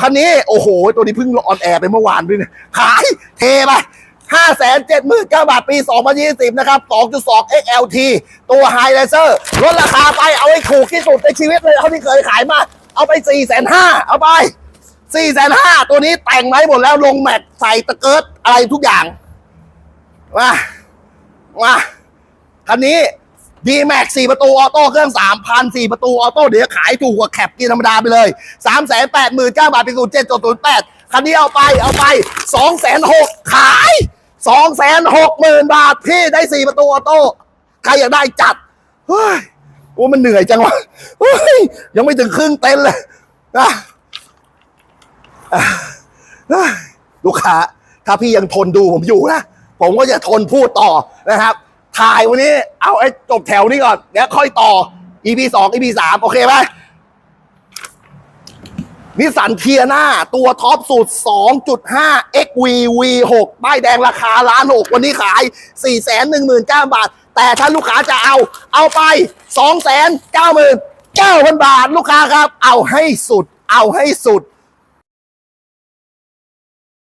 คันนี้ โอ้โห ตัวนี้เพิ่งออนแอร์ไปเมื่อวานด้วยเนี่ยขายเทไปห้าแสนเจ็ดหมื่นเก้าบาทปี2020นยี่สิบนะครับ2.2 XLT ตัวไฮไลเซอร์ลดราคาไปเอาให้ถูกที่สุดในชีวิตเลยเท่าที่เคยขายมา เอาไป4 5 0 0 0เอาไป4 5 0 0 0ตัวนี้แต่งไว้หมดแล้วลงแม็กใส่ตะเกิร์ตอะไรทุกอย่าง มา มา คันนี้ d m a x 4ประตูออโต้เครื่อง3,000 4ประตูออโต้เดี๋ยวขายถูกกว่าแคปกินธรรมดาไปเลย3 8 9 0 0 0บาทเป็นศูนย์เจ็ดจุดศูนย์แปดคันนี้เอาไปเอาไป2 6 0 0 0ขาย2 6 0 0 0 0บาทพี่ได้4ประตูออโต้ใครอยากได้จัดเฮ้ยโอ้มันเหนื่อยจังวะเฮ้ยยังไม่ถึงครึ่งเต็นเลยอะอะอะลูกค้าถ้าพี่ยังทนดูผมอยู่นะผมก็จะทนพูดต่อนะครับ ถ่ายวันนี้ เอาไอ้จบแถวนี้ก่อนเดี๋ยวค่อยต่อ EP สอง EP สามโอเคไหมนิสสันเทียนาตัวท็อปสุด 2.5 XV V6 ป้ายแดงราคาล้านหกวันนี้ขาย 419,000 บาท แต่ถ้าลูกค้าจะเอา เอาไป 299,000 บาท ลูกค้าครับ เอาให้สุด เอาให้สุด